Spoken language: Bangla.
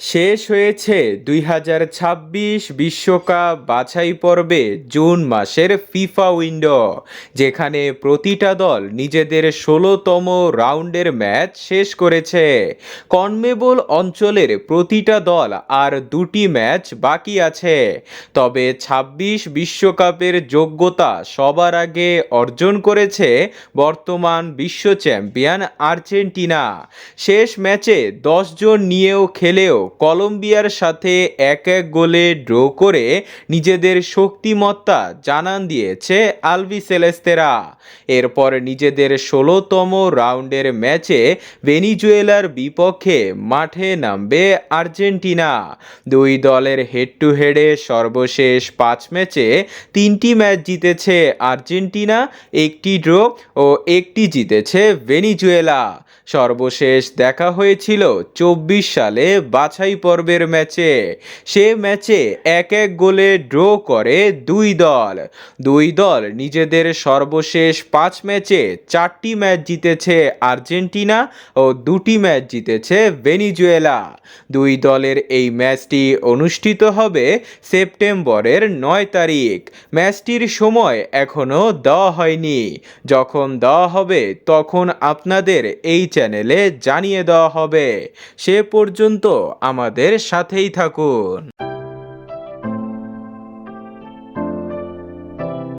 শেষ হয়েছে দুই হাজার ছাব্বিশ বিশ্বকাপ বাছাই পর্বে জুন মাসের ফিফা উইন্ডো, যেখানে প্রতিটা দল নিজেদের ষোলোতম রাউন্ডের ম্যাচ শেষ করেছে। কনমেবল অঞ্চলের প্রতিটা দল আর দুটি ম্যাচ বাকি আছে। তবে ছাব্বিশ বিশ্বকাপের যোগ্যতা সবার আগে অর্জন করেছে বর্তমান বিশ্ব চ্যাম্পিয়ন আর্জেন্টিনা। শেষ ম্যাচে দশ জন নিয়েও খেলেও কলম্বিয়ার সাথে এক এক গোলে ড্র করে নিজেদের শক্তিমত্তা জানান দিয়েছে আলভি সেলেস্তেরা। এরপর নিজেদের ষোলোতম রাউন্ডের ম্যাচে ভেনিজুয়েলার বিপক্ষে মাঠে নামবে আর্জেন্টিনা। দুই দলের হেড টু হেডে সর্বশেষ পাঁচ ম্যাচে তিনটি ম্যাচ জিতেছে আর্জেন্টিনা, একটি ড্র ও একটি জিতেছে ভেনিজুয়েলা। সর্বশেষ দেখা হয়েছিল চব্বিশ সালে বাছাই পর্বের ম্যাচে। সে ম্যাচে এক এক গোলে ড্র করে দুই দল। দুই দল নিজেদের সর্বশেষ পাঁচ ম্যাচে চারটি ম্যাচ জিতেছে আর্জেন্টিনা ও দুটি ম্যাচ জিতেছে ভেনিজুয়েলা। দুই দলের এই ম্যাচটি অনুষ্ঠিত হবে সেপ্টেম্বরের নয় তারিখ। ম্যাচটির সময় এখনও দেওয়া হয়নি। যখন দেওয়া হবে তখন আপনাদের এই চ্যানেলে জানিয়ে দেওয়া হবে। সে পর্যন্ত আমাদের সাথেই থাকুন।